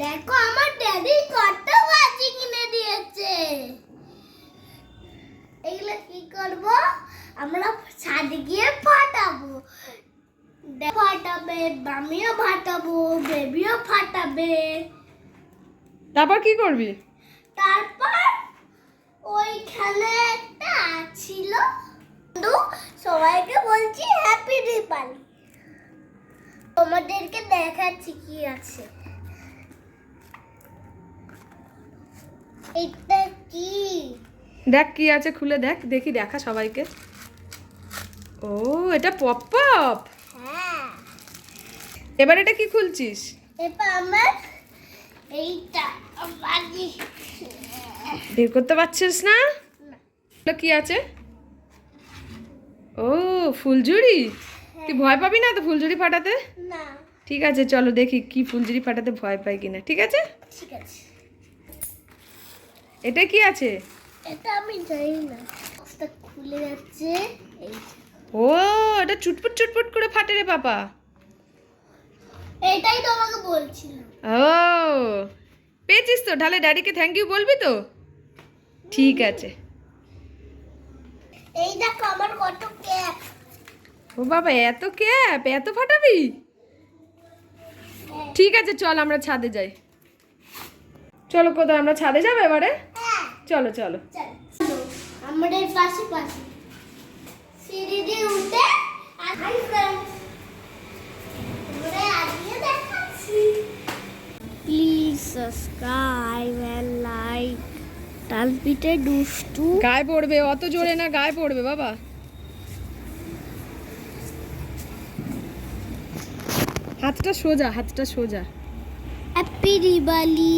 দেখো আমার ড্যাডি কত বাজি কিনে দিয়েছে। এগুলো কি করব? আমরা ছাদে গিয়ে ফাটাবো। ফাটাবে মামিও ফাটাবো বেবিও ফাটাবে। তারপর কি করবি? তারপর ওইখানে একটা ছিল। সবাইকে বলছি হ্যাপি দীপালি তোমাদেরকে দেখাচ্ছি কি আছে। এটা কি? দেখ কি আছে খুলে দেখ দেখি দেখা সবাইকে। ও এটা পপ পপ হ্যাঁ। এবার এটা কি খুলছিস? এবার আমার এইটা বের করতে পারছিস না? এটা কি আছে? ও ফুলঝুরি? তুই ভয় পাবি না তো ফুলঝুরি ফাটাতে? না। ঠিক আছে চলো দেখি কি ফুলঝুরি ফাটাতে ভয় পাই কিনা ঠিক আছে? ঠিক আছে। এটা কি আছে? এটা আমি জানি না। এটা খুলে যাচ্ছে ও এটা চুটপুট চুটপুট করে ফাটে রে পাপা এটাই তোমাকে বলছিলাম ও পেয়েছিস তো? ঢালে ড্যাডিকে থ্যাংক ইউ বলবি তো? ঠিক আছে। এই দেখো আমার কত ক্যাপ। ও বাবা এত ক্যাপ? এত ফাটাবি? ঠিক আছে চল আমরা ছাদে যাই। চলো কোথাও আমরা ছাদে যাব এবারে? হ্যাঁ চলো চলো। আমাদের পাশে পাশে। সিঁড়ি দিয়ে উঠে আর হাই ফ্রেন্ডস এবারে আজকে দেখাচ্ছি। প্লিজ সাবস্ক্রাইব এন্ড লাইক তালপিটে দুষ্টু। গায়ে পড়বে অত জোরে না গায়ে পড়বে বাবা। হাতটা সোজা হাতটা সোজা। হ্যাপি দিওয়ালি